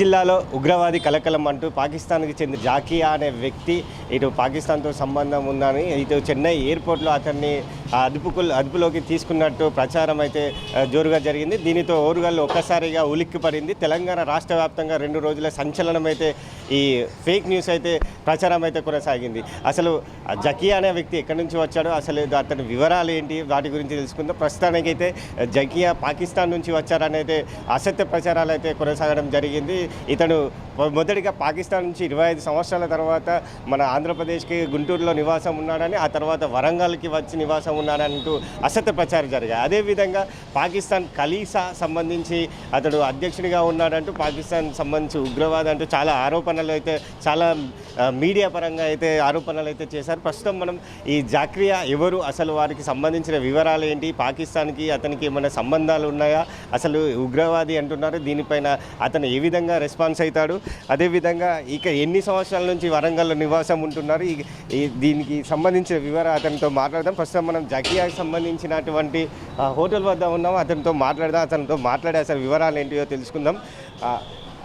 జిల్లాలో ఉగ్రవాది కలకలం అంటూ పాకిస్తాన్కి చెందిన జాకియా అనే వ్యక్తి ఇటు పాకిస్తాన్తో సంబంధం ఉందని ఇటు చెన్నై ఎయిర్పోర్ట్లో అతన్ని అదుపుకు అదుపులోకి తీసుకున్నట్టు ప్రచారం అయితే జోరుగా జరిగింది. దీనితో ఓరుగల్లు ఒక్కసారిగా ఉలిక్కి పడింది తెలంగాణ రాష్ట్ర వ్యాప్తంగా రెండు రోజుల సంచలనం అయితే ఈ ఫేక్ న్యూస్ అయితే ప్రచారం అయితే కొనసాగింది. అసలు జకియా అనే వ్యక్తి ఎక్కడి నుంచి వచ్చాడో? అసలు అతని వివరాలు ఏంటి? వాటి గురించి తెలుసుకుందాం. ప్రస్తుతానికైతే జకియా పాకిస్తాన్ నుంచి వచ్చారనైతే అసత్య ప్రచారాలు అయితే కొనసాగడం జరిగింది. ఇతను మొదటిగా పాకిస్తాన్ నుంచి ఇరవై ఐదు సంవత్సరాల తర్వాత మన ఆంధ్రప్రదేశ్కి గుంటూరులో నివాసం ఉన్నాడని ఆ తర్వాత వరంగల్కి వచ్చి నివాసం ఉన్నాడంటూ అసత్య ప్రచారం జరిగాయి. అదేవిధంగా పాకిస్తాన్ ఖలీసా సంబంధించి అతడు అధ్యక్షుడిగా ఉన్నాడంటూ పాకిస్తాన్ సంబంధించి ఉగ్రవాదం అంటూ చాలా ఆరోపణలు అయితే చాలా మీడియా పరంగా అయితే ఆరోపణలు అయితే చేశారు. ప్రస్తుతం మనం ఈ జాక్రియా ఎవరు అసలు వారికి సంబంధించిన వివరాలు ఏంటి పాకిస్తాన్కి అతనికి ఏమైనా సంబంధాలు ఉన్నాయా అసలు ఉగ్రవాది అంటున్నారు దీనిపైన అతను ఏ విధంగా రెస్పాన్స్ అవుతాడు అదేవిధంగా ఇక ఎన్ని సంవత్సరాల నుంచి వరంగల్లో నివాసం ఉంటున్నారు ఈ- దీనికి సంబంధించిన వివరాలు అతనితో మాట్లాడదాం. ప్రస్తుతం మనం జకియాకి సంబంధించినటువంటి హోటల్ వద్ద ఉన్నాం. అతనితో మాట్లాడదాం. అతనితో మాట్లాడే అసలు వివరాలు ఏంటియో తెలుసుకుందాం.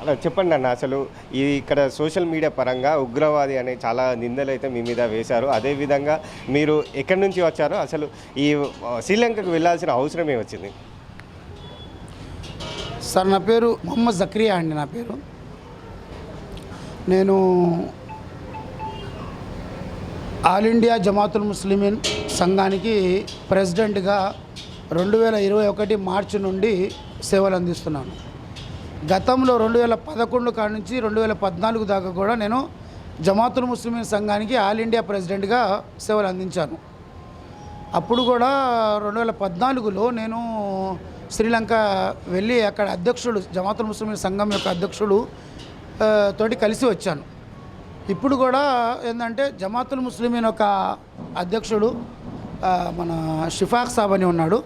అలా చెప్పండి అన్న. అసలు ఈ ఇక్కడ సోషల్ మీడియా పరంగా ఉగ్రవాది అనే చాలా నిందలు అయితే మీ మీద వేశారు. అదేవిధంగా మీరు ఎక్కడి నుంచి వచ్చారో అసలు ఈ శ్రీలంకకు వెళ్ళాల్సిన అవసరం ఏమొచ్చింది? సార్ నా పేరు మొహమ్మద్ జక్రియా అండి నా పేరు. నేను ఆల్ ఇండియా జమాతుల్ ముస్లిమీన్ సంఘానికి ప్రెసిడెంట్గా రెండు వేల ఇరవై ఒకటి మార్చి నుండి సేవలు అందిస్తున్నాను. గతంలో రెండు వేల పదకొండు కాడ నుంచి రెండు వేల పద్నాలుగు దాకా కూడా నేను జమాతుల్ ముస్లిమీన్ సంఘానికి ఆల్ ఇండియా ప్రెసిడెంట్గా సేవలు అందించాను. అప్పుడు కూడా రెండు వేల పద్నాలుగులో నేను శ్రీలంక వెళ్ళి అక్కడ అధ్యక్షుడు జమాతుల్ ముస్లిం సంఘం యొక్క అధ్యక్షుడు తోటి కలిసి వచ్చాను. ఇప్పుడు కూడా ఏంటంటే జమాతుల్ ముస్లిమీన్ ఒక అధ్యక్షుడు మన షిఫాక్ సాబ్ అని ఉన్నాడు.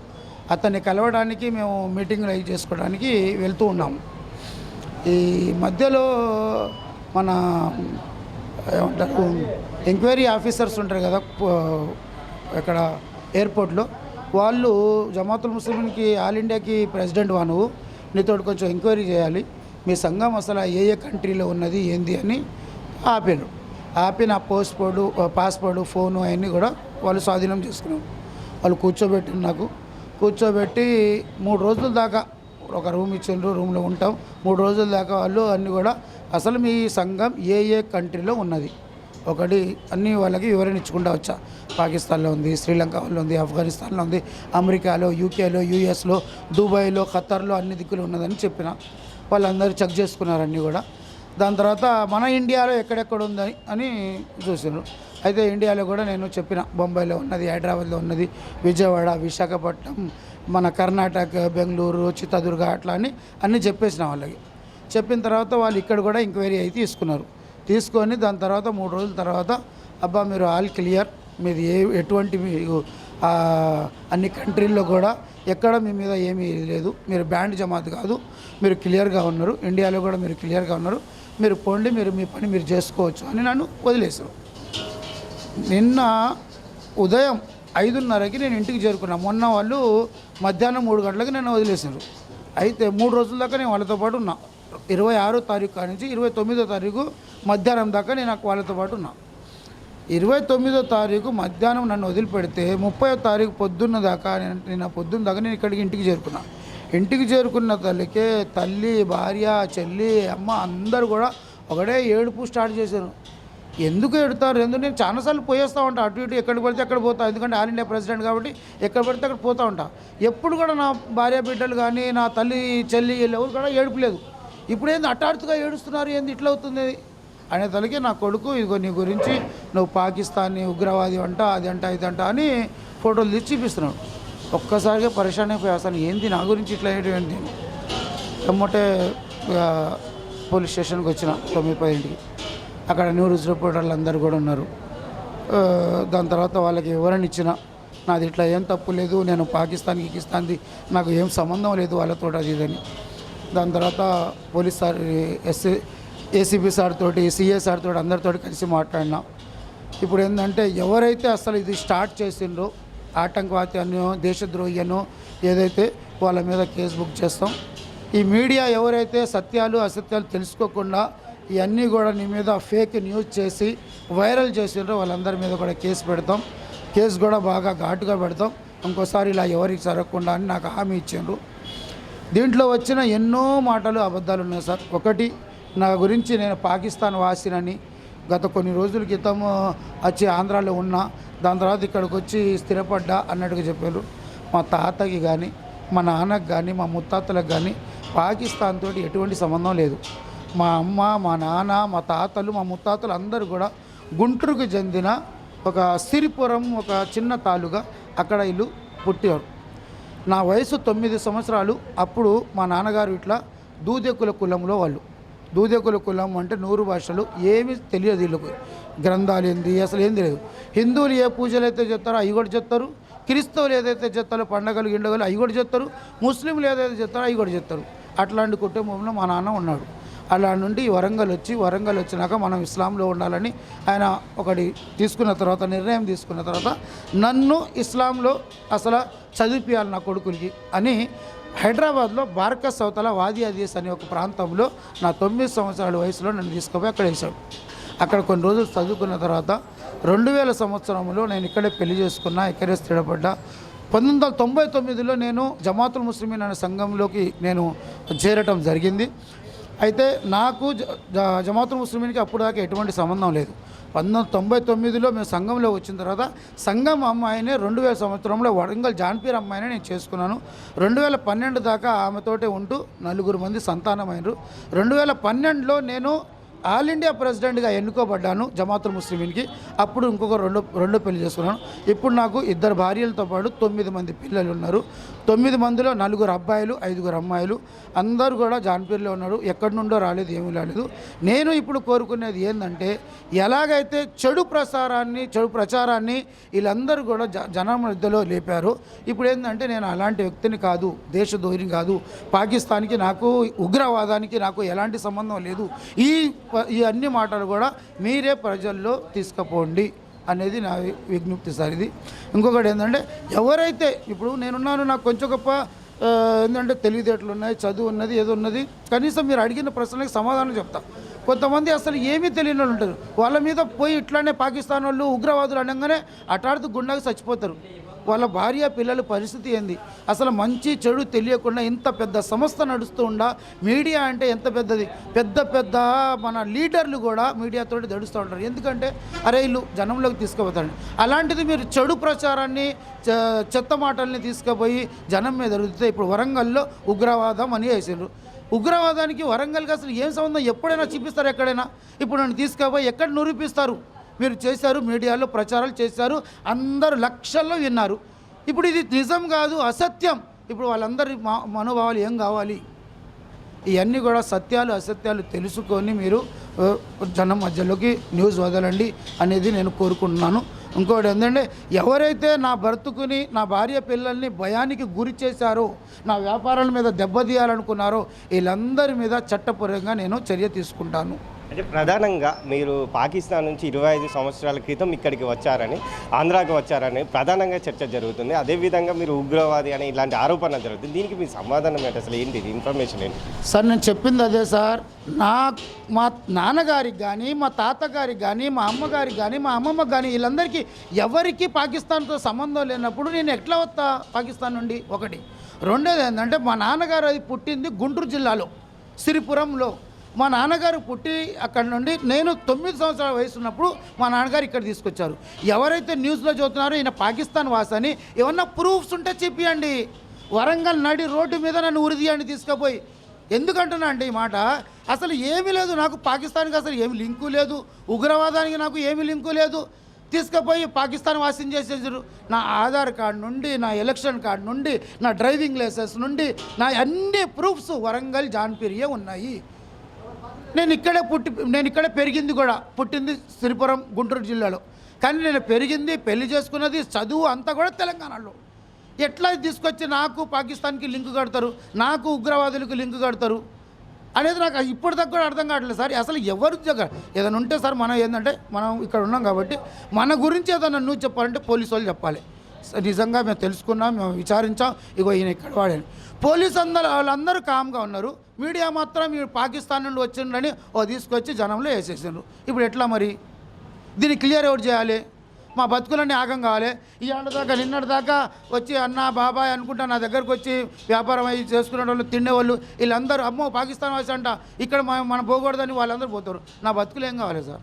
అతన్ని కలవడానికి మేము మీటింగ్లు అవి చేసుకోవడానికి వెళ్తూ ఉన్నాము ఈ మధ్యలో మన ఏమంటారు ఎంక్వైరీ ఆఫీసర్స్ ఉంటారు కదా ఇక్కడ ఎయిర్పోర్ట్లో వాళ్ళు జమాతుల్ ముస్లింకి ఆల్ ఇండియాకి ప్రెసిడెంట్ వా నువ్వు నీతో కొంచెం ఎంక్వైరీ చేయాలి. మీ సంఘం అసలు ఏ ఏ కంట్రీలో ఉన్నది ఏంది అని ఆపారు. ఆపి నా పోస్ట్పోర్డు పాస్పోర్డు ఫోను అవన్నీ కూడా వాళ్ళు స్వాధీనం చేసుకున్నాం వాళ్ళు కూర్చోబెట్టి నాకు. కూర్చోబెట్టి మూడు రోజుల దాకా ఒక రూమ్ ఇచ్చిండ్రు రూమ్లో ఉంటాం. మూడు రోజుల దాకా వాళ్ళు అన్నీ కూడా అసలు మీ సంఘం ఏ ఏ కంట్రీలో ఉన్నది? ఒకటి అన్ని వాళ్ళకి వివరణ ఇచ్చుకుంటూ వచ్చా. పాకిస్తాన్లో ఉంది శ్రీలంక వాళ్ళు ఉంది ఆఫ్ఘనిస్తాన్లో ఉంది అమెరికాలో యూకేలో యూఎస్లో దుబాయ్లో ఖతర్లో అన్ని దిక్కులు ఉన్నదని చెప్పిన. వాళ్ళందరూ చెక్ చేసుకున్నారు అన్నీ కూడా. దాని తర్వాత మన ఇండియాలో ఎక్కడెక్కడ ఉందని అని చూసినారు అయితే ఇండియాలో కూడా నేను చెప్పిన బొంబాయిలో ఉన్నది హైదరాబాద్లో ఉన్నది విజయవాడ విశాఖపట్నం మన కర్ణాటక బెంగళూరు చిత్తదుర్గ అట్లా అని అన్నీ చెప్పేసిన వాళ్ళకి. చెప్పిన తర్వాత వాళ్ళు ఇక్కడ కూడా ఎంక్వైరీ అయితే తీసుకున్నారు. తీసుకొని దాని తర్వాత మూడు రోజుల తర్వాత అబ్బా మీరు ఆల్ క్లియర్. మీది ఏ ఎటువంటి మీకు అన్ని కంట్రీల్లో కూడా ఎక్కడ మీ మీద ఏమీ లేదు. మీరు బ్యాండ్ జమాత్ కాదు. మీరు క్లియర్గా ఉన్నారు. ఇండియాలో కూడా మీరు క్లియర్గా ఉన్నారు. మీరు పోండి మీరు మీ పని మీరు చేసుకోవచ్చు అని నన్ను వదిలేశారు. నిన్న ఉదయం ఐదున్నరకి నేను ఇంటికి చేరుకున్నా. మొన్న వాళ్ళు మధ్యాహ్నం మూడు గంటలకి నన్ను వదిలేసారు అయితే మూడు రోజుల దాకా నేను వాళ్ళతో పాటు ఉన్నా. ఇరవై ఆరో తారీఖు కాడి నుంచి ఇరవై తొమ్మిదో తారీఖు మధ్యాహ్నం దాకా నేను నాకు వాళ్ళతో పాటు ఉన్నా. ఇరవై తొమ్మిదో తారీఖు మధ్యాహ్నం నన్ను వదిలిపెడితే ముప్పై తారీఖు పొద్దున్న దాకా నేను నేను ఆ పొద్దున్న దాకా నేను ఇక్కడికి ఇంటికి చేరుకున్నా. ఇంటికి చేరుకున్న తల్లికి తల్లి భార్య చెల్లి అమ్మ అందరు కూడా ఒకటే ఏడుపు స్టార్ట్ చేశారు. ఎందుకు ఎడతారు ఎందుకు? నేను చాలాసార్లు పోయేస్తూ ఉంటా. అటు ఇటు ఎక్కడికి పడితే ఎక్కడ పోతా. ఎందుకంటే ఆల్ ఇండియా ప్రెసిడెంట్ కాబట్టి ఎక్కడ పడితే అక్కడ పోతూ ఉంటా. ఎప్పుడు కూడా నా భార్య బిడ్డలు కానీ నా తల్లి చెల్లి ఎవరు కూడా ఏడుపు లేదు. ఇప్పుడు ఏంది? హఠాత్తుగా ఏడుస్తున్నారు. ఏంది? ఇట్లా అవుతుంది అనే తలకి నా కొడుకు ఇదిగో నీ గురించి నువ్వు పాకిస్తానీ ఉగ్రవాది అంట అది అంట ఇది అంట అని ఫోటోలు తీసి చూపిస్తున్నాడు. ఒక్కసారిగా పరిశాన్ అయిపోయి అసలు ఏంది? నా గురించి ఇట్లా ఏంటి? ఎమ్మటే పోలీస్ స్టేషన్కి వచ్చిన తొమ్మిది పదింటికి అక్కడ న్యూస్ రిపోర్టర్లు అందరూ కూడా ఉన్నారు. దాని తర్వాత వాళ్ళకి వివరణ ఇచ్చిన. నాది ఇట్లా ఏం తప్పు లేదు. నేను పాకిస్తాన్కి గికిస్తాన్ది నాకు ఏం సంబంధం లేదు వాళ్ళతో అది ఇదని దాని తర్వాత police sir SC ACB sir తోటి సిఏ సార్ తోటి అందరితో కలిసి మాట్లాడినా. ఇప్పుడు ఏంటంటే ఎవరైతే అసలు ఇది స్టార్ట్ చేసిండ్రో ఆటంకవాది అనో ఏదైతే వాళ్ళ మీద కేసు బుక్ చేస్తాం. ఈ మీడియా ఎవరైతే సత్యాలు అసత్యాలు తెలుసుకోకుండా ఇవన్నీ కూడా నీ మీద ఫేక్ న్యూస్ చేసి వైరల్ చేసిండ్రో వాళ్ళందరి మీద కూడా కేసు పెడతాం. కేసు కూడా బాగా ఘాటుగా పెడతాం. ఇంకోసారి ఇలా ఎవరికి జరగకుండా అని నాకు హామీ ఇచ్చిండ్రు. దీంట్లో వచ్చిన ఎన్నో మాటలు అబద్ధాలు ఉన్నాయి సార్. ఒకటి నా గురించి నేను పాకిస్తాన్ వాసినని గత కొన్ని రోజుల క్రితం వచ్చి ఆంధ్రాలో ఉన్నా దాని తర్వాత ఇక్కడికి వచ్చి స్థిరపడ్డా అన్నట్టుగా చెప్పారు. మా తాతకి కానీ మా నాన్నకు కానీ మా ముత్తాతలకు కానీ పాకిస్తాన్ తోటి ఎటువంటి సంబంధం లేదు. మా అమ్మ మా నాన్న మా తాతలు మా ముత్తాతలు అందరూ కూడా గుంటూరుకు చెందిన ఒక సిరిపురం ఒక చిన్న తాలుగా అక్కడ ఇల్లు పుట్టారు. నా వయసు తొమ్మిది సంవత్సరాలు. అప్పుడు మా నాన్నగారు ఇట్లా దూదెక్కుల కులంలో వాళ్ళు. దూదకుల కులం అంటే నూరు భాషలు ఏమీ తెలియదు వీళ్ళకు. గ్రంథాలు ఏంది అసలు ఏం తెలియదు హిందువులు ఏ పూజలు అయితే చెప్తారో అవి కూడా చెప్తారు క్రిస్తవులు ఏదైతే చెప్తారో పండగలు గిండగలు అవి కూడా చెప్తారు ముస్లింలు ఏదైతే చెప్తారో అవి కూడా చెప్తారు అట్లాంటి కుటుంబంలో మా నాన్న ఉన్నాడు. అలా నుండి వరంగల్ వచ్చి వరంగల్ వచ్చినాక మనం ఇస్లాంలో ఉండాలని ఆయన ఒకటి తీసుకున్న తర్వాత నిర్ణయం తీసుకున్న తర్వాత నన్ను ఇస్లాంలో అసలు చదివిపియాలి నా కొడుకులకి అని హైదరాబాద్లో బార్కస్ అవతల వాది అదీస్ అనే ఒక ప్రాంతంలో నా తొమ్మిది సంవత్సరాల వయసులో నన్ను తీసుకుపోయి అక్కడ వేశాడు. అక్కడ కొన్ని రోజులు చదువుకున్న తర్వాత రెండు వేల సంవత్సరంలో నేను ఇక్కడే పెళ్ళి చేసుకున్నా ఇక్కడే స్థిరపడ్డా. పంతొమ్మిది వందల తొంభై తొమ్మిదిలో నేను జమాతుల్ ముస్లిమీన్ అనే సంఘంలోకి నేను చేరటం జరిగింది. అయితే నాకు జ- జ- జమాతుల్ ముస్లిమీన్కి అప్పుడు దాకా ఎటువంటి సంబంధం లేదు. పంతొమ్మిది తొంభై తొమ్మిదిలో మేము సంఘంలో వచ్చిన తర్వాత సంఘం అమ్మాయినే రెండు వేల సంవత్సరంలో వరంగల్ జాన్పీర్ అమ్మాయిని నేను చేసుకున్నాను. రెండు వేల పన్నెండు దాకా ఆమెతోటే ఉంటూ నలుగురు మంది సంతానమైనరు. రెండు వేల పన్నెండులో నేను ఆల్ ఇండియా ప్రెసిడెంట్గా ఎన్నుకోబడ్డాను జమాతుల్ ముస్లిమీన్కి. అప్పుడు ఇంకొక రెండు రెండు పెళ్ళి చేసుకున్నాను. ఇప్పుడు నాకు ఇద్దరు భార్యలతో పాటు తొమ్మిది మంది పిల్లలు ఉన్నారు. తొమ్మిది మందిలో నలుగురు అబ్బాయిలు ఐదుగురు అమ్మాయిలు. అందరూ కూడా జాన్పీర్లో ఉన్నారు. ఎక్కడి నుండో రాలేదు ఏమీ రాలేదు. నేను ఇప్పుడు కోరుకునేది ఏంటంటే ఎలాగైతే చెడు ప్రసారాన్ని చెడు ప్రచారాన్ని వీళ్ళందరూ కూడా జ జనం మధ్యలో లేపారు ఇప్పుడు ఏంటంటే నేను అలాంటి వ్యక్తిని కాదు దేశద్రోహిని కాదు. పాకిస్తాన్కి నాకు ఉగ్రవాదానికి నాకు ఎలాంటి సంబంధం లేదు. ఈ ఈ అన్ని మాటలు కూడా మీరే ప్రజల్లో తీసుకుపోండి అనేది నా విజ్ఞప్తి సార్ ఇది. ఇంకొకటి ఏంటంటే ఎవరైతే ఇప్పుడు నేనున్నాను నాకు కొంచెం గొప్ప ఏంటంటే తెలివితేటలు ఉన్నాయి చదువు ఉన్నది ఏదో ఉన్నది కనీసం మీరు అడిగిన ప్రశ్నలకు సమాధానం చెప్తా. కొంతమంది అసలు ఏమీ తెలియని వాళ్ళు ఉంటారు. వాళ్ళ మీద పోయి ఇట్లానే పాకిస్తాన్ వాళ్ళు ఉగ్రవాదులు అనగానే అటాడుతూ గుండాకి చచ్చిపోతారు. వాళ్ళ భార్య పిల్లల పరిస్థితి ఏంది? అసలు మంచి చెడు తెలియకుండా ఇంత పెద్ద సంస్థ నడుస్తూ ఉండా? మీడియా అంటే ఎంత పెద్దది? పెద్ద పెద్ద మన లీడర్లు కూడా మీడియాతో దడుస్తూ ఉంటారు. ఎందుకంటే అరే ఇల్లు జనంలోకి తీసుకుపోతాడు. అలాంటిది మీరు చెడు ప్రచారాన్ని చె- చెత్త మాటల్ని తీసుకుపోయి జనం మీద దొరికితే ఇప్పుడు వరంగల్లో ఉగ్రవాదం అని వేసిండ్రు. ఉగ్రవాదానికి వరంగల్కి అసలు ఏం సంబంధం? ఎప్పుడైనా చూపిస్తారు ఎక్కడైనా? ఇప్పుడు నన్ను తీసుకుపోయి ఎక్కడ నిరూపిస్తారు? మీరు చేశారు మీడియాలో ప్రచారాలు చేశారు అందరూ లక్షల్లో విన్నారు. ఇప్పుడు ఇది నిజం కాదు అసత్యం. ఇప్పుడు వాళ్ళందరి మా మనోభావాలు ఏం కావాలి? ఇవన్నీ కూడా సత్యాలు అసత్యాలు తెలుసుకొని మీరు జనం మధ్యలోకి న్యూస్ వదలండి అనేది నేను కోరుకుంటున్నాను. ఇంకోటి ఏంటంటే ఎవరైతే నా బ్రతుకుని నా భార్య పిల్లల్ని భయానికి గురి చేశారో నా వ్యాపారాల మీద దెబ్బతీయాలనుకున్నారో వీళ్ళందరి మీద చట్టపరంగా నేను చర్య తీసుకుంటాను. అంటే ప్రధానంగా మీరు పాకిస్తాన్ నుంచి ఇరవై ఐదు సంవత్సరాల క్రితం ఇక్కడికి వచ్చారని ఆంధ్రాకి వచ్చారని ప్రధానంగా చర్చ జరుగుతుంది. అదేవిధంగా మీరు ఉగ్రవాది అని ఇలాంటి ఆరోపణ జరుగుతుంది. దీనికి మీ సమాధానం ఏంటి? అసలు ఏంటి ఇన్ఫర్మేషన్ ఏంటి? సార్ నేను చెప్పింది అదే సార్. నా మా నాన్నగారికి కానీ మా తాతగారికి కానీ మా అమ్మగారికి కానీ మా అమ్మమ్మ కానీ వీళ్ళందరికీ ఎవరికి పాకిస్తాన్తో సంబంధం లేనప్పుడు నేను ఎట్లా వస్తా పాకిస్తాన్ నుండి? ఒకటి. రెండోది ఏంటంటే మా నాన్నగారు అది పుట్టింది గుంటూరు జిల్లాలో సిరిపురంలో మా నాన్నగారు పుట్టి అక్కడ నుండి నేను తొమ్మిది సంవత్సరాల వయసు ఉన్నప్పుడు మా నాన్నగారు ఇక్కడ తీసుకొచ్చారు. ఎవరైతే న్యూస్లో చూస్తున్నారో ఈయన పాకిస్తాన్ వాసని ఏమన్నా ప్రూఫ్స్ ఉంటే చెప్పియండి. వరంగల్ నడి రోడ్డు మీద నన్ను ఉరిదీయండి తీసుకుపోయి. ఎందుకంటున్నా అండి ఈ మాట? అసలు ఏమీ లేదు. నాకు పాకిస్తాన్కి అసలు ఏమి లింకు లేదు. ఉగ్రవాదానికి నాకు ఏమి లింకు లేదు. తీసుకుపోయి పాకిస్తాన్ వాసిం చేసేసారు. నా ఆధార్ కార్డు నుండి నా ఎలక్షన్ కార్డు నుండి నా డ్రైవింగ్ లైసెన్స్ నుండి నా అన్ని ప్రూఫ్స్ వరంగల్ జాన్పీరియే ఉన్నాయి. నేను ఇక్కడే పుట్టి నేను ఇక్కడే పెరిగింది కూడా పుట్టింది శ్రీపురం గుంటూరు జిల్లాలో. కానీ నేను పెరిగింది పెళ్ళి చేసుకున్నది చదువు అంతా కూడా తెలంగాణలో. ఎట్లా తీసుకొచ్చి నాకు పాకిస్తాన్కి లింక్ కడతారు నాకు ఉగ్రవాదులకు లింక్ కడతారు అనేది నాకు ఇప్పటిదాకా కూడా అర్థం కావట్లేదు సార్. అసలు ఎవరు ఏదైనా ఉంటే సార్ మనం ఏంటంటే మనం ఇక్కడ ఉన్నాం కాబట్టి మన గురించి ఏదైనా నువ్వు చెప్పాలంటే పోలీసు వాళ్ళు చెప్పాలి. నిజంగా మేము తెలుసుకున్నాం మేము విచారించాం. ఇగో ఈయన ఇక్కడ వాడని పోలీస్ అందరూ వాళ్ళందరూ కామ్గా ఉన్నారు. మీడియా మాత్రం ఈ పాకిస్తాన్ నుండి వచ్చిండని ఓ తీసుకొచ్చి జనంలో వేసేసారు ఇప్పుడు ఎట్లా మరి? దీన్ని క్లియర్ అవుట్ చేయాలి. మా బతుకులన్నీ ఆగం కావాలి. ఈ ఆడ దాకా నిన్నటి దాకా వచ్చి అన్న బాబాయ్ అనుకుంటా నా దగ్గరకు వచ్చి వ్యాపారం అయ్యి చేసుకునే వాళ్ళు తినేవాళ్ళు వీళ్ళందరూ అమ్మో పాకిస్తాన్ వాసి అంట. ఇక్కడ మనం మనం పోకూడదని వాళ్ళందరూ పోతారు. నా బతుకులు ఏం కావాలి సార్?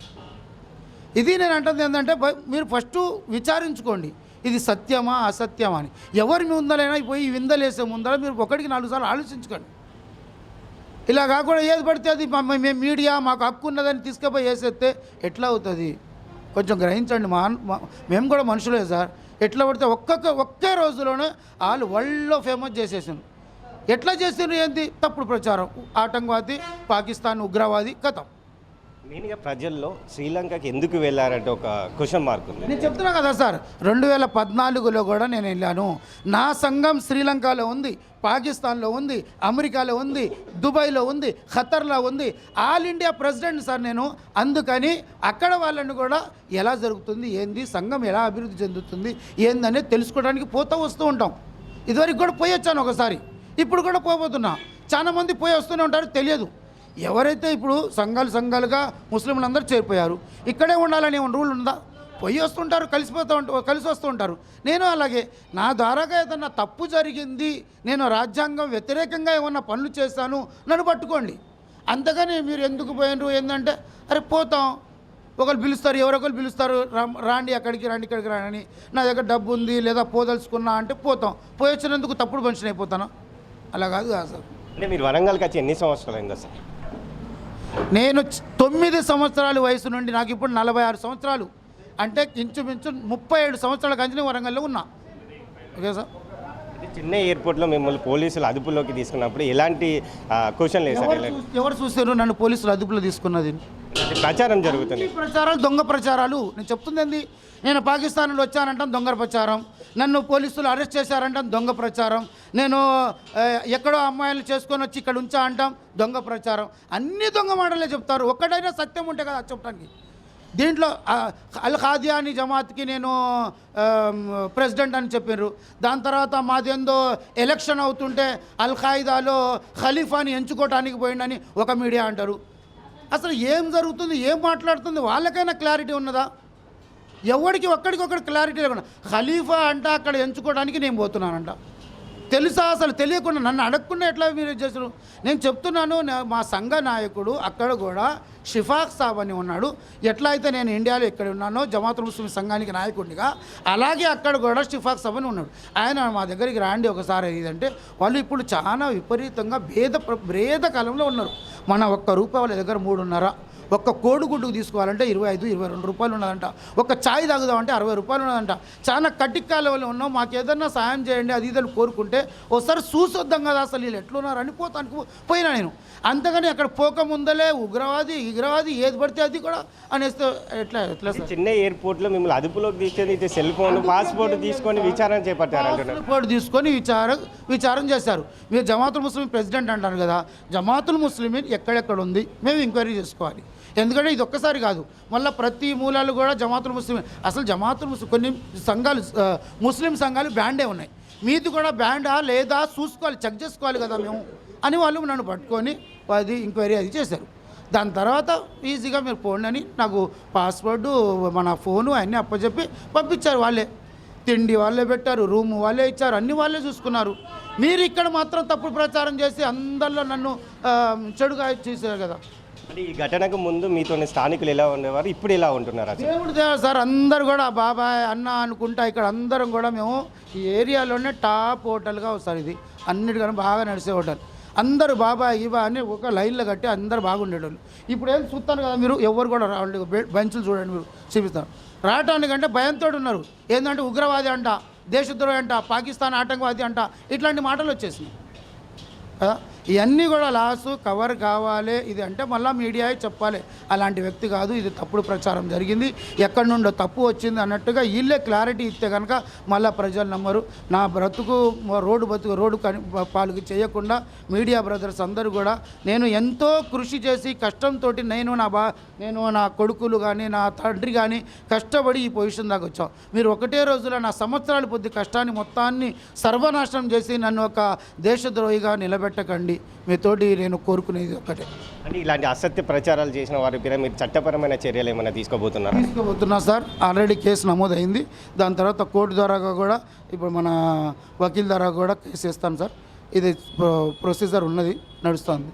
ఇది నేను అంటుంది ఏంటంటే బ- మీరు ఫస్ట్ విచారించుకోండి. ఇది సత్యమా అసత్యమా అని. ఎవరి ముందలైనా పోయి విందలేసే ముందర మీరు ఒకటికి నాలుగు సార్లు ఆలోచించుకోండి. ఇలా కాకుండా ఏది పడితే అది మేము మీడియా మాకు హక్కు ఉన్నదని తీసుకుపోయి వేసేస్తే ఎట్లా అవుతుంది? కొంచెం గ్రహించండి మా మేము కూడా మనుషులే సార్. ఎట్లా పడితే ఒక్కొక్క ఒక్కే రోజులోనే వాళ్ళు వరల్డ్లో ఫేమస్ చేసేసాను ఎట్లా చేసిన ఏంటి తప్పుడు ప్రచారం. ఆటంకవాది పాకిస్తాన్ ఉగ్రవాది కథం మెయిన్గా ప్రజల్లో శ్రీలంకకి ఎందుకు వెళ్ళారంటే ఒక క్వశ్చన్ మార్క్ ఉంది. నేను చెప్తున్నా కదా సార్ రెండు వేల పద్నాలుగులో కూడా నేను వెళ్ళాను. నా సంఘం శ్రీలంకలో ఉంది పాకిస్తాన్లో ఉంది అమెరికాలో ఉంది దుబాయ్లో ఉంది ఖతర్లో ఉంది. ఆల్ ఇండియా ప్రెసిడెంట్ సార్ నేను. అందుకని అక్కడ వాళ్ళని కూడా ఎలా జరుగుతుంది ఏంది సంఘం ఎలా అభివృద్ధి చెందుతుంది ఏందనేది తెలుసుకోవడానికి పోతూ వస్తూ ఉంటాం. ఇదివరకు కూడా పోయి వచ్చాను ఒకసారి. ఇప్పుడు కూడా పోబోతున్నా. చాలా మంది పోయి వస్తూనే ఉంటారు తెలియదు. ఎవరైతే ఇప్పుడు సంఘాలు సంఘాలుగా ముస్లింలు అందరూ చేరిపోయారు ఇక్కడే ఉండాలని ఏమైనా రూల్ ఉందా? పోయి వస్తుంటారు కలిసిపోతూ ఉంటారు కలిసి వస్తూ ఉంటారు. నేను అలాగే నా ద్వారాగా ఏదన్నా తప్పు జరిగింది నేను రాజ్యాంగం వ్యతిరేకంగా ఏమన్నా పనులు చేస్తాను నన్ను పట్టుకోండి. అంతగానే మీరు ఎందుకు పోయినరు ఏంటంటే అరే పోతాం. ఒకరు పిలుస్తారు ఎవరొకరు పిలుస్తారు రాండి అక్కడికి రాండి ఇక్కడికి రాని నా దగ్గర డబ్బు ఉంది లేదా పోదలుచుకున్నా అంటే పోతాం. పోయి వచ్చినందుకు తప్పుడు మనిషిని అయిపోతాను అలా కాదు కాదు సార్. అంటే మీరు వరంగల్కి వచ్చి ఎన్ని సంవత్సరాలు అయిందా సార్? నేను తొమ్మిది సంవత్సరాల వయసు నుండి నాకు ఇప్పుడు నలభై ఆరు సంవత్సరాలు. అంటే ఇంచుమించు ముప్పై ఏడు సంవత్సరాల కంచి నేను వరంగల్లో ఉన్నా. Okay sir? చెన్నై ఎయిర్పోర్ట్లో మిమ్మల్ని పోలీసులు అదుపులోకి తీసుకున్నప్పుడు ఎలాంటి క్వశ్చన్ లేదు ఎవరు ఎలాంటి- చూస్- ఎవరు చూసారు నన్ను పోలీసులు అదుపులో తీసుకున్నది? ప్రచారం జరుగుతుంది. ప్రచారాలు దొంగ ప్రచారాలు. నేను చెప్తుంది నేను పాకిస్తాన్లో వచ్చానంటాం దొంగ ప్రచారం. నన్ను పోలీసులు అరెస్ట్ చేశారంటాం దొంగ ప్రచారం. నేను ఎక్కడో అమ్మాయిలు చేసుకొని వచ్చి ఇక్కడ ఉంచా అంటాం దొంగ ప్రచారం. అన్ని దొంగ మాటలే చెప్తారు. ఒక్కటైనా సత్యం ఉంటే కదా చెప్పడానికి దీంట్లో అల్ ఖాదియాని జమాత్కి నేను ప్రెసిడెంట్ అని చెప్పారు దాని తర్వాత మాదేందో ఎలక్షన్ అవుతుంటే అల్ ఖాయిదాలో ఖలీఫాని ఎంచుకోవటానికి పోయిండని ఒక మీడియా అంటారు. అసలు ఏం జరుగుతుంది ఏం మాట్లాడుతుంది వాళ్ళకైనా క్లారిటీ ఉన్నదా? ఎవరికి ఒక్కడికొక్కడి క్లారిటీ లేకుండా. ఖలీఫా అంట అక్కడ ఎంచుకోవడానికి నేను పోతున్నానంట. తెలుసా అసలు తెలియకుండా నన్ను అడగకుండా ఎట్లా మీరు చేశారు? నేను చెప్తున్నాను మా సంఘ నాయకుడు అక్కడ కూడా షిఫాక్ సాబ్ అని ఉన్నాడు. ఎట్లా అయితే నేను ఇండియాలో ఇక్కడ ఉన్నానో జమాత్ ముస్లిం సంఘానికి నాయకుడిగా అలాగే అక్కడ కూడా షిఫాక్ సాబ్ అని ఉన్నాడు. ఆయన మా దగ్గరికి రాండి ఒకసారి ఇదంటే వాళ్ళు ఇప్పుడు చాలా విపరీతంగా భేద ప్ర- భేద కాలంలో ఉన్నారు. మన ఒక్క రూపాయల వాళ్ళ దగ్గర మూడున్నర. ఒక్క కోడిగుడ్డుకు తీసుకోవాలంటే ఇరవై ఐదు ఇరవై రెండు రూపాయలు ఉన్నదంట. ఒక ఛాయ్ తాగుదామంటే అరవై రూపాయలు ఉన్నదంట. చాలా కట్టికాల వాళ్ళు ఉన్నాం. మాకు ఏదన్నా సాయం చేయండి అది ఇదని కోరుకుంటే ఒకసారి చూసొద్దాం కదా అసలు. వీళ్ళు ఎట్లున్నారు? అని పోతానికి పోయినా నేను. అంతగాని అక్కడ పోక ముందలే ఉగ్రవాది ఉగ్రవాది ఏది పడితే అది కూడా అనేస్తే ఎట్లా ఎట్లా చెన్నై ఎయిర్పోర్ట్లో మిమ్మల్ని అదుపులోకి తీసుకొని సెల్ ఫోన్ పాస్పోర్ట్ తీసుకొని విచారణ చేపట్టారు పాస్పోర్ట్ తీసుకొని విచారం విచారం చేశారు. మీరు జమాతుల్ ముస్లిం ప్రెసిడెంట్ అంటారు కదా. జమాతుల్ ముస్లిమీన్ ఎక్కడెక్కడ ఉంది? మేము ఎంక్వైరీ చేసుకోవాలి. ఎందుకంటే ఇది ఒక్కసారి కాదు. మళ్ళీ ప్రతి మూలాలు కూడా జమాతులు ముస్లిం అసలు జమాతులు ముస్లిం కొన్ని సంఘాలు ముస్లిం సంఘాలు బ్యాండే ఉన్నాయి. మీది కూడా బ్యాండా లేదా చూసుకోవాలి చెక్ చేసుకోవాలి కదా మేము అని వాళ్ళు నన్ను పట్టుకొని అది ఎంక్వైరీ అది చేశారు. దాని తర్వాత ఈజీగా మీరు పోండి అని నాకు పాస్వర్డ్ మన ఫోను అన్నీ అప్పచెప్పి పంపించారు వాళ్ళే. తిండి వాళ్ళే పెట్టారు రూమ్ వాళ్ళే ఇచ్చారు అన్ని వాళ్ళే చూసుకున్నారు. మీరు ఇక్కడ మాత్రం తప్పుడు ప్రచారం చేసి అందరిలో నన్ను చెడుగా చేశారు కదా. అంటే ఈ ఘటనకు ముందు మీతో స్థానికులు ఎలా ఉండేవారు? ఇప్పుడు ఎలా ఉంటున్నారు దేవుడు దేవ సార్ అందరు కూడా బాబాయ్ అన్న అనుకుంటా ఇక్కడ అందరం కూడా మేము ఈ ఏరియాలోనే టాప్ హోటల్గా వస్తారు ఇది. అన్నిటికన్నా బాగా నడిచే హోటల్. అందరూ బాబాయ్ ఇవా అని ఒక లైన్లో కట్టి అందరు బాగుండేటోళ్ళు. ఇప్పుడు ఏం చూస్తాను కదా మీరు ఎవరు కూడా రావండి బె- బెంచులు చూడండి మీరు చూపిస్తాను రావటానికంటే భయంతో ఉన్నారు. ఏంటంటే ఉగ్రవాది అంట దేశద్రోహి అంట పాకిస్తాన్ ఆటంకవాది అంట ఇట్లాంటి మాటలు వచ్చేసినాయి. ఇవన్నీ కూడా లాస్ కవర్ కావాలి. ఇది అంటే మళ్ళీ మీడియా చెప్పాలి. అలాంటి వ్యక్తి కాదు ఇది తప్పుడు ప్రచారం జరిగింది. ఎక్కడి నుండో తప్పు వచ్చింది అన్నట్టుగా వీళ్ళే క్లారిటీ ఇస్తే కనుక మళ్ళీ ప్రజలు నమ్మరు. నా బ్రతుకు రోడ్డు బతుకు రోడ్డు కని చేయకుండా మీడియా బ్రదర్స్ అందరూ కూడా నేను ఎంతో కృషి చేసి కష్టంతో నేను నా బా నేను నా కొడుకులు కానీ నా తండ్రి కానీ కష్టపడి ఈ పొజిషన్ దాకా వచ్చాం. మీరు ఒకటే రోజులో నా సంవత్సరాలు పొద్దు కష్టాన్ని మొత్తాన్ని సర్వనాశనం చేసి నన్ను ఒక దేశద్రోహిగా నిలబెట్టకండి. మీతోటి నేను కోరుకునేది ఒకటే. అంటే ఇలాంటి అసత్య ప్రచారాలు చేసిన వారి పేరు మీరు చట్టపరమైన చర్యలు ఏమైనా తీసుకోబోతున్నారా? తీసుకోబోతున్నా సార్. ఆల్రెడీ కేసు నమోదైంది. దాని తర్వాత కోర్టు ద్వారా కూడా ఇప్పుడు మన వకీల్ ద్వారా కూడా కేసు ఇస్తాను సార్. ఇది ప్రొ- ప్రొసీజర్ ఉన్నది నడుస్తుంది.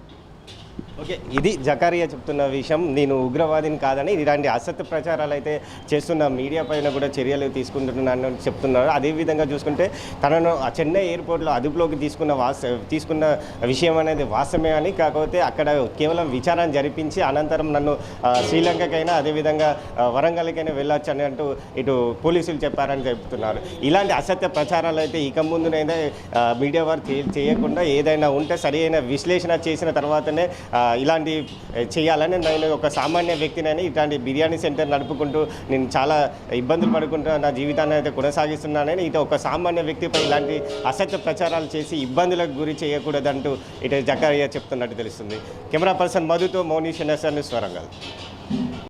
ఓకే ఇది జకారియా చెప్తున్న విషయం. నేను ఉగ్రవాదిని కాదని ఇలాంటి అసత్య ప్రచారాలు అయితే చేస్తున్న మీడియా పైన కూడా చర్యలు తీసుకుంటున్నాను అని చెప్తున్నారు. అదేవిధంగా చూసుకుంటే తనను ఆ చెన్నై ఎయిర్పోర్ట్లో అదుపులోకి తీసుకున్న వాస తీసుకున్న విషయం అనేది వాస్తవమే అని కాకపోతే అక్కడ కేవలం విచారణ జరిపించి అనంతరం నన్ను శ్రీలంకకైనా అదేవిధంగా వరంగల్కైనా వెళ్ళొచ్చు అని అంటూ ఇటు పోలీసులు చెప్పారని చెప్తున్నారు. ఇలాంటి అసత్య ప్రచారాలు అయితే ఇక ముందునైతే మీడియా వారు చేయకుండా ఏదైనా ఉంటే సరి అయిన విశ్లేషణ చేసిన తర్వాతనే ఇలాంటి చేయాలని నేను ఒక సామాన్య వ్యక్తినని ఇట్లాంటి బిర్యానీ సెంటర్ నడుపుకుంటూ నేను చాలా ఇబ్బందులు పడుకుంటూ నా జీవితాన్ని అయితే కొనసాగిస్తున్నానని ఇటు ఒక సామాన్య వ్యక్తిపై ఇలాంటి అసత్య ప్రచారాలు చేసి ఇబ్బందులకు గురి చేయకూడదంటూ ఇటు జకారియా చెప్తున్నట్టు తెలుస్తుంది. Camera person మధుతో Mounish N S R news